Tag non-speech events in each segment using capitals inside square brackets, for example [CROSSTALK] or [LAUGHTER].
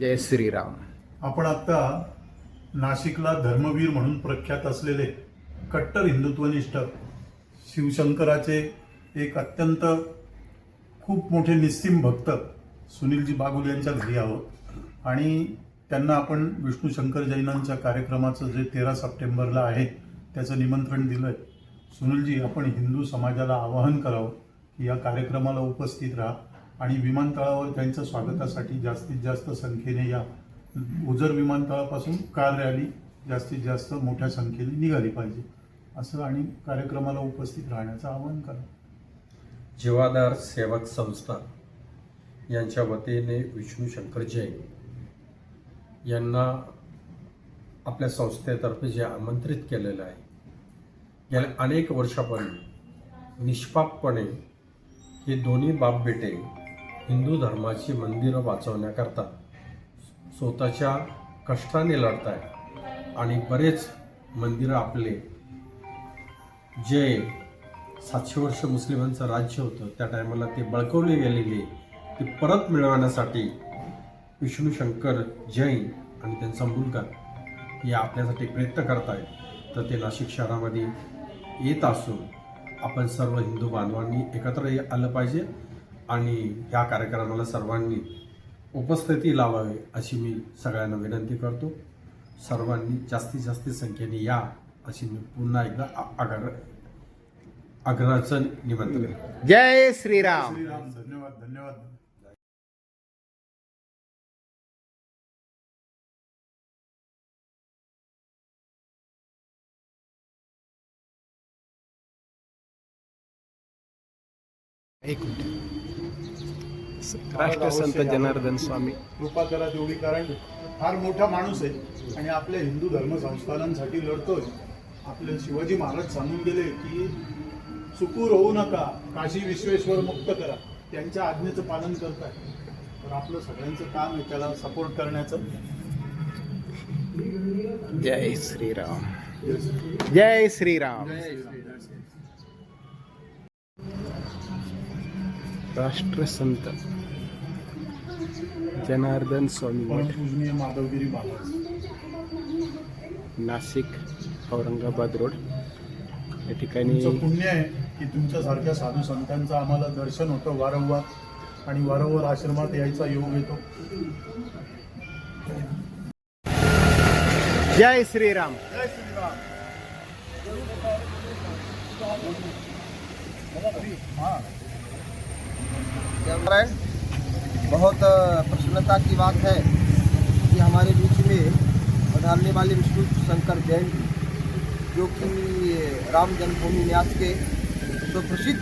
जय श्रीराम. आपण आता नाशिकला धर्मवीर म्हणून प्रख्यात असलेले कट्टर हिंदुत्वनिष्ठ शिवशंकराचे एक अत्यंत खूप मोठे निस्सीम भक्त सुनीलजी बागुल यांच्या घरी आहोत. आणि त्यांना आपण विष्णू शंकर जैनांच्या कार्यक्रमाचं जे तेरा सप्टेंबरला आहे त्याचं निमंत्रण दिलं आहे सुनीलजी आपण हिंदू समाजाला आवाहन करावं की या कार्यक्रमाला उपस्थित राहा. आणि विमानतळावर त्यांच्या स्वागतासाठी जास्तीत जास्त संख्येने या उजर विमानतळापासून कार रॅली जास्तीत जास्त मोठ्या संख्येने निघाली पाहिजे. असं आणि कार्यक्रमाला उपस्थित राहण्याचं आवाहन करा. जीवाधार सेवक संस्था यांच्या वतीने विष्णू शंकर जैन यांना आपल्या संस्थेतर्फे जे आमंत्रित केलेलं आहे गेल्या अनेक वर्षापासून निष्पापपणे हे दोन्ही बाप बेटे हिंदू धर्माची मंदिरं वाचवण्याकरता स्वतःच्या कष्टाने लढत आहे आणि बरेच मंदिरं आपले जे सातशे वर्ष मुस्लिमांचं राज्य होतं त्या टायमाला ते बळकवले गेलेले ते परत मिळवण्यासाठी विष्णू शंकर जैन आणि त्यांचा मुलगा हे आपल्यासाठी प्रयत्न करत आहेत तर ते नाशिक शहरामध्ये येत असून आपण सर्व हिंदू बांधवांनी एकत्र आलं पाहिजे. आणि या कार्यक्रमाला सर्वांनी उपस्थिती लावावी अशी मी सगळ्यांना विनंती करतो. सर्वांनी जास्तीत जास्त संख्येने या अशी मी पुन्हा एकदा आ- आग्रह आग्रहाचं निमंत्रण जय श्रीराम. श्रीराम धन्यवाद धन्यवाद. एक मिनिट. राष्ट्रसंत जनार्दन स्वामी. कृपा करा तेवढी कारण फार मोठा माणूस आहे आणि आपल्या हिंदू धर्म संस्थानांसाठी लढतोय. आपले शिवाजी महाराज सांगून गेले की चुकूर होऊ नका काशी विश्वेश्वर मुक्त करा. त्यांच्या आज्ञेचं पालन करताय. तर आपलं सगळ्यांचं काम आहे त्याला सपोर्ट करण्याचं. जय श्रीराम. जय श्रीराम. राष्ट्रसंत जनार्दन स्वामी मठ. परमपूजनीय माधवगिरी महाराज नाशिक औरंगाबाद रोड. या ठिकाणी पुण्य आहे की तुमच्यासारख्या साधू संतांचं आम्हाला दर्शन होतं वारंवार आणि वारंवार आश्रमात यायचा योग येतो. जय श्रीराम. बहुत प्रसन्नता की बात है कि हमारे बीच में पधारने वाले विष्णु शंकर जैन जो कि राम जन्मभूमि न्यास के सुप्रसिद्ध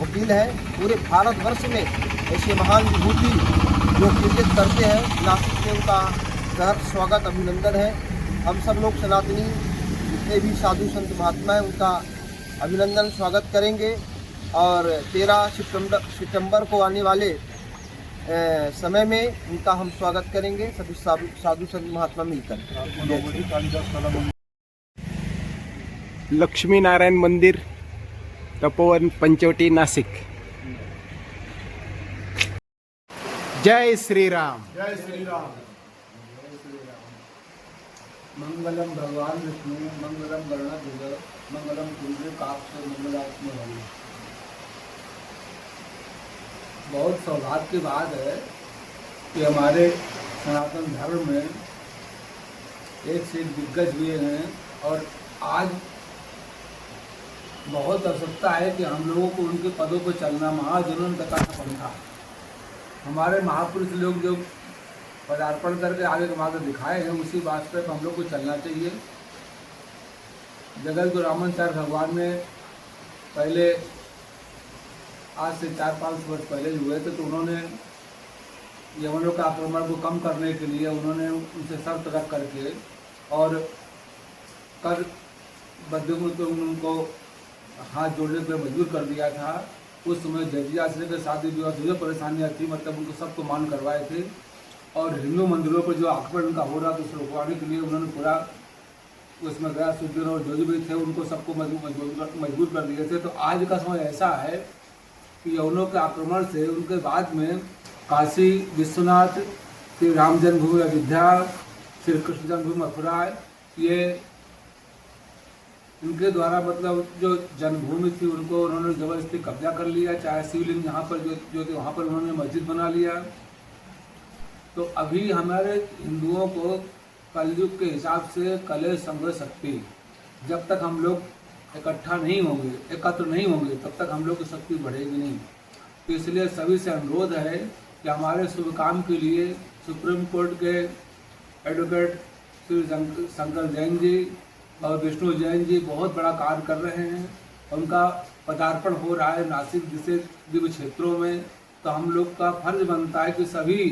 वकील हैं, पूरे भारतवर्ष में ऐसे महान विभूति जो क्रिकेट करते हैं, नासिक में उनका सहर्ष, स्वागत, अभिनंदन है। हम सब लोग सनातनी, जितने भी साधु संत महात्मा हैं, उनका अभिनंदन, स्वागत करेंगे। और तेरह सितंबर सितंबर को आने वाले समय में उनका हम स्वागत करेंगे सभी साधु साधु संत महात्मा मिलकर। लक्ष्मी नारायण मंदिर तपोवन पंचवटी नासिक। जय श्री राम जय श्री राम मंगलम भगवान विष्णु मंगलम गरुणाध्वज मंगलम कुंज काक्ष मंगलात्म बहुत सौभाग्य की बात है कि हमारे सनातन धर्म में एक से दिग्गज हुए हैं और आज बहुत आवश्यकता है कि हम लोगों को उनके पदों पर चलना महाजुनून तथा पंथा हमारे महापुरुष लोग जो पदार्पण करके आगे के मार्ग दिखाए हैं, उसी वास्ते पर हम लोग को चलना चाहिए। जगत गुरु रामाचार्य भगवान ने पहले आज से चार पाँच वर्ष पहले हुए थे तो उन्होंने यवनों का आक्रमण को कम करने के लिए उन्होंने उनसे शर्त रख करके और कर बद्यों को उनको हाथ जोड़ने पर मजबूर कर दिया था। उस समय जजिया से लेकर शादी विवाह जो परेशानियाँ थी मतलब उनको सबको मान करवाए थे और हिंदू मंदिरों पर जो आक्रमण उनका हो रहा था उसे रुकवाने के लिए उन्होंने पूरा उसमें गया सुजन और जो भी थे, उनको सबको मज़बूत मजबूर कर दिए थे। तो आज का समय ऐसा है कि यवनों के आक्रमण से उनके बाद में काशी, विश्वनाथ श्री राम जन्मभूमि अयोध्या श्री कृष्ण जन्मभूमि मथुरा, ये इनके द्वारा मतलब जो जन्मभूमि थी उनको उन्होंने ज़बरदस्ती कब्जा कर लिया, चाहे शिवलिंग यहाँ पर जो जो थे वहाँ पर उन्होंने मस्जिद बना लिया। तो अभी हमारे हिंदुओं को कलयुग के हिसाब से कले संग्रह शक्ति, जब तक हम लोग इकट्ठा नहीं होंगे, एकत्र नहीं होंगे, तब तक हम लोग की शक्ति बढ़ेगी नहीं। तो इसलिए सभी से अनुरोध है कि हमारे शुभ काम के लिए सुप्रीम कोर्ट के एडवोकेट श्री शंकर जैन जी और विष्णु जैन जी बहुत बड़ा कार्य कर रहे हैं। उनका पदार्पण हो रहा है नासिक जैसे दिव्य क्षेत्रों में। तो हम लोग का फ़र्ज़ बनता है कि सभी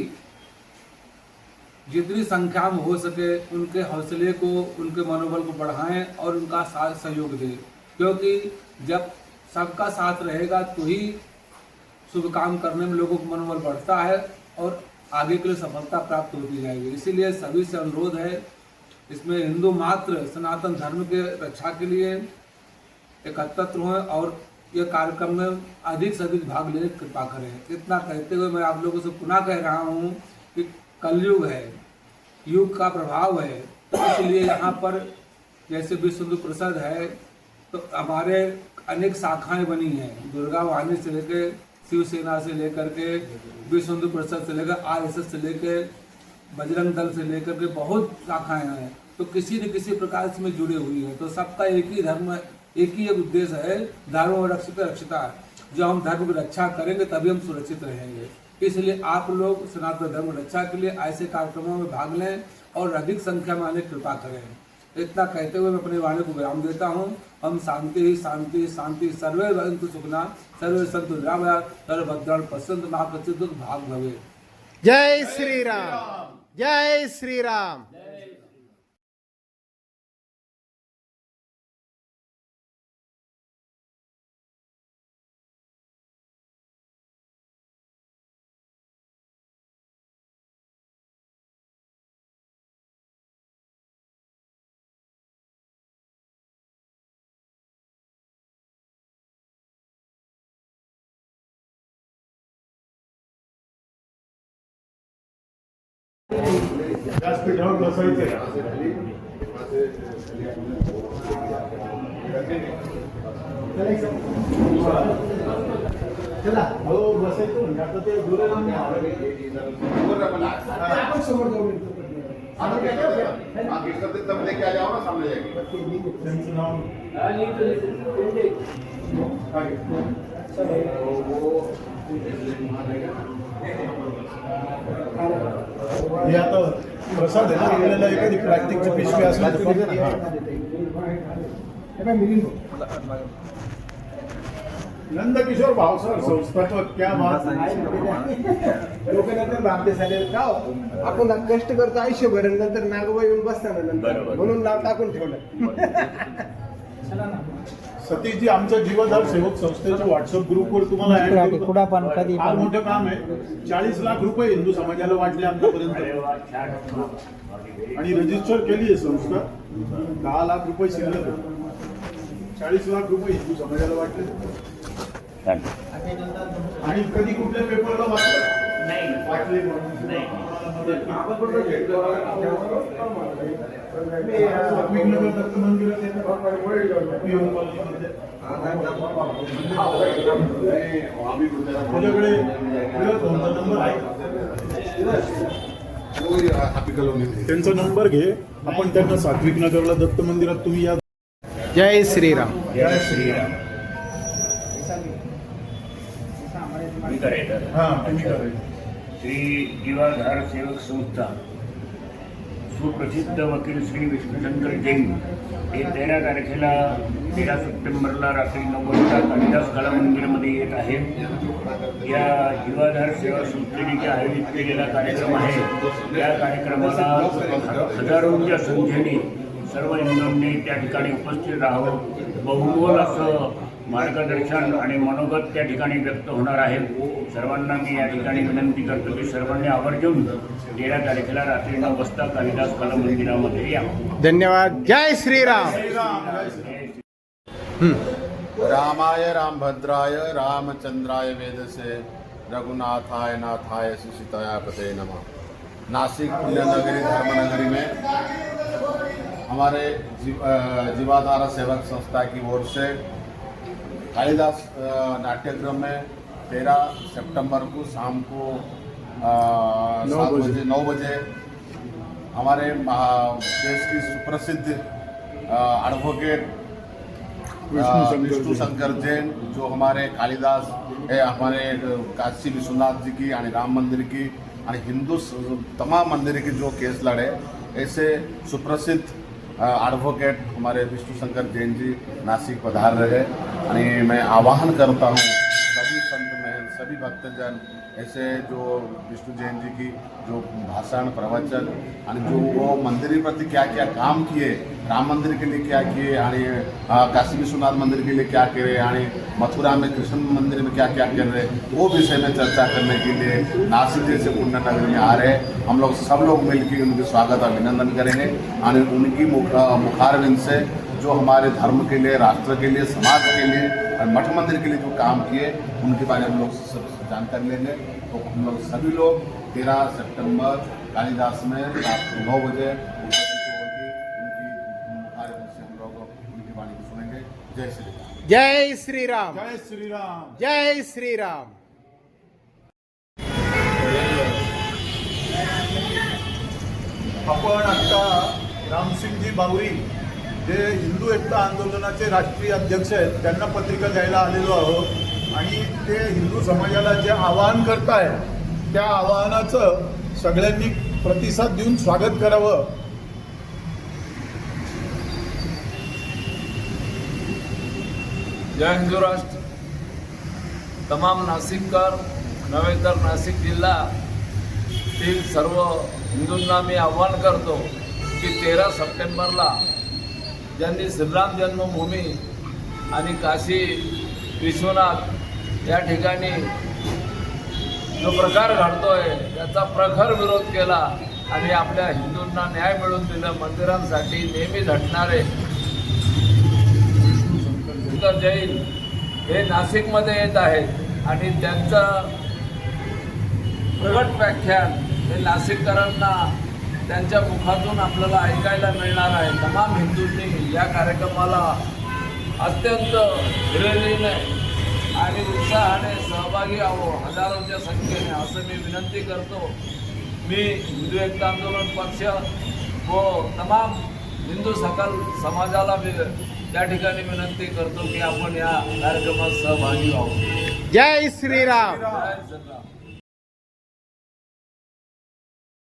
जितनी संख्या में हो सके उनके हौसले को, उनके मनोबल को बढ़ाएँ और उनका साथ सहयोग दें। क्योंकि जब सबका साथ रहेगा तो ही शुभ काम करने में लोगों का मनोबल बढ़ता है और आगे के लिए सफलता प्राप्त होती जाएगी। इसीलिए सभी से अनुरोध है, इसमें हिंदू मात्र सनातन धर्म के रक्षा के लिए एकत्रित हुए और यह कार्यक्रम में अधिक से अधिक भाग लेने कृपा करें। इतना कहते हुए मैं आप लोगों से पुनः कह रहा हूँ कि कलयुग है, युग का प्रभाव है। इसलिए यहाँ पर जैसे विश्व हिंदू परिषद है तो हमारे अनेक शाखाएँ बनी हैं। दुर्गा वाहिनी से लेकर शिवसेना से लेकर के विश्व हिंदू परिषद से लेकर आर एस एस से लेकर बजरंग दल से लेकर के बहुत शाखाएँ हैं। तो किसी न किसी प्रकार से में जुड़े हुई हैं। तो सबका एक ही धर्म, एक ही एक उद्देश्य है धर्म और रक्षित रक्षिता। जो हम धर्म की रक्षा करेंगे तभी हम सुरक्षित रहेंगे। इसलिए आप लोग सनातन धर्म रक्षा के लिए ऐसे कार्यक्रमों में भाग लें और अधिक संख्या में आने कृपा करें। इतना कहते हुए मैं अपने वाणी को विराम देता हूँ। हम शांति ही शांति शांति, सर्वे भवन्तु सुखना, सर्वे संत राम सर्व भद्राण पसंद महाप्रसिद्ध भाग भवे जय श्री राम जय श्री राम व्यासपीठावर बसायचंय चला। हो बसायचं म्हणजे आता ते दूर आपण समोर जाऊ तब लेके आ जाओ ना सामने त्यांचं नाव हे आता प्रसाद आहे ना आपल्याला एखादी प्लास्टिकची पिशवी असेल ना. नंदकिशोर भावसर संस्थात्मक क्या बात. लोक नंतर भाबते झाले. का हो? आपण कष्ट करतो आयुष्यभर आणि नंतर नागोबा येऊन बसताना नंतर. म्हणून नाव टाकून ठेवलं. [LAUGHS] सतीशजी आमच्या जीवधार सेवक संस्थेच्या व्हॉट्सअप ग्रुपवर तुम्हाला. फार मोठं काम आहे. चाळीस लाख रुपये हिंदू समाजाला वाटले आतापर्यंत आणि रजिस्टर केली आहे संस्था. दहा लाख रुपये शिल्लक आहे. चाळीस लाख रुपये हिंदू समाजाला वाटले. आणि कधी कुठल्या पेपरला वाचलं? वाचले वाल्मिकनगर त्यांचा नंबर घे. आपण त्यांना सात्विक नगरला दत्त मंदिरात तुम्ही या. जय श्रीराम. जय श्रीराम. हां तुम्ही श्री जीवाधार सेवक संस्था सुप्रसिद्ध वकील श्री विष्णुशंकर जैन हे तेरा तारखेला तेरा सप्टेंबरला रात्री नऊ वाजता कालिदास कला मंदिरमध्ये येत आहे. या जीवाधार सेवा संस्थेने जे आयोजित केलेला कार्यक्रम आहे त्या कार्यक्रमाला हजारोंच्या संख्येने सर्व हिंदूंनी त्या ठिकाणी उपस्थित राहावं. बहुमोल असं मार्गदर्शन आणि मनोगत त्या ठिकाणी व्यक्त होणार आहे. सर्वांना मी या ठिकाणी विनंती करतो की सर्वांनी आवर्जून तेरा तारखेला रात्री नऊ वाजता कालिदास कला मंदिरामध्ये या. धन्यवाद. जय श्रीराम. रामाय रामभद्राय रामचंद्राय वेदसे रघुनाथाय नाथाय सुशीताय पते नमः। नासिक पुण्यनगरी धर्मनगरी में हमारे जीवाधारा सेवक संस्था की ओर से कालिदास नाट्यगृह में तेरह सितंबर को शाम को नौ सात बजे। नौ बजे हमारे देश की सुप्रसिद्ध एडवोकेट विष्णु शंकर जैन जो हमारे कालिदास है हमारे काशी विश्वनाथ जी की राम मंदिर की हिंदू तमाम मंदिर की जो केस लड़े ऐसे सुप्रसिद्ध एडवोकेट हमारे विष्णु शंकर जैन जी नासिक पधार रहे आणि मैं आह्वान करता हूँ सभी संत महल, सभी भक्तजन, ऐसे जो विष्णु जैन जी की जो भाषण, प्रवचन आणि जो वो मंदिर प्रति क्या क्या काम किए, राम मंदिर के लिए क्या किए आणि काशी विश्वनाथ मंदिर के लिए क्या करे आणि मथुरा में कृष्ण मंदिर में क्या क्या कर रहे, वो विषय में चर्चा करने के लिए नासिक जैसे पुण्य नगर में आ रहे। हम लोग सब लोग मिलकर उनके स्वागत, अभिनंदन करेंगे। और उनकी मुख, मुखारविंद से जो हमारे धर्म के लिए राष्ट्र के लिए समाज के लिए और मठ मंदिर के लिए जो काम किए उनके बारे में हम लोग सब जानकारी लेंगे। तो हम लोग सभी लोग तेरह सितंबर कालिदास में रात को नौ बजे उपस्थित होकर उनकी मुखारविंद से हम लोग उनकी वाणी को सुनेंगे। जय श्री राम। जय जय श्रीराम जय श्रीराम आपण आता रामसिंगजी बावरी जे हिंदू एकता आंदोलनाचे राष्ट्रीय अध्यक्ष आहेत त्यांना पत्रिका द्यायला आलेलो आहोत. आणि ते हिंदू समाजाला जे आवाहन करताय त्या आवाहनाचं सगळ्यांनी प्रतिसाद देऊन स्वागत करावं. जय हिंदू राष्ट्र. तमाम नाशिककर नव्हे तर नाशिक जिल्हा तील सर्व हिंदूंना मी आव्हान करतो की तेरा सप्टेंबरला ज्यांनी श्रीराम जन्मभूमी आणि काशी विश्वनाथ या ठिकाणी जो प्रकार घडतोय त्याचा प्रखर विरोध केला आणि आपल्या हिंदूंना न्याय मिळवून दिलं मंदिरांसाठी नेहमी झटणारे. शंकर जैन हे नाशिकमध्ये येत आहेत आणि त्यांचं प्रगट व्याख्यान हे नाशिककरांना त्यांच्या मुखातून आपल्याला ऐकायला मिळणार आहे. तमाम हिंदूंनी या कार्यक्रमाला अत्यंत हिरिरीने आणि उत्साहाने सहभागी व्हावं हजारोच्या संख्येने. असं मी विनंती करतो. मी हिंदू एकता आंदोलन पक्ष व तमाम हिंदू सकल समाजाला मी त्या ठिकाणी विनंती करतो की आपण या कार्यक्रमात सहभागी व्हावं जय श्रीराम. जय श्रीराम.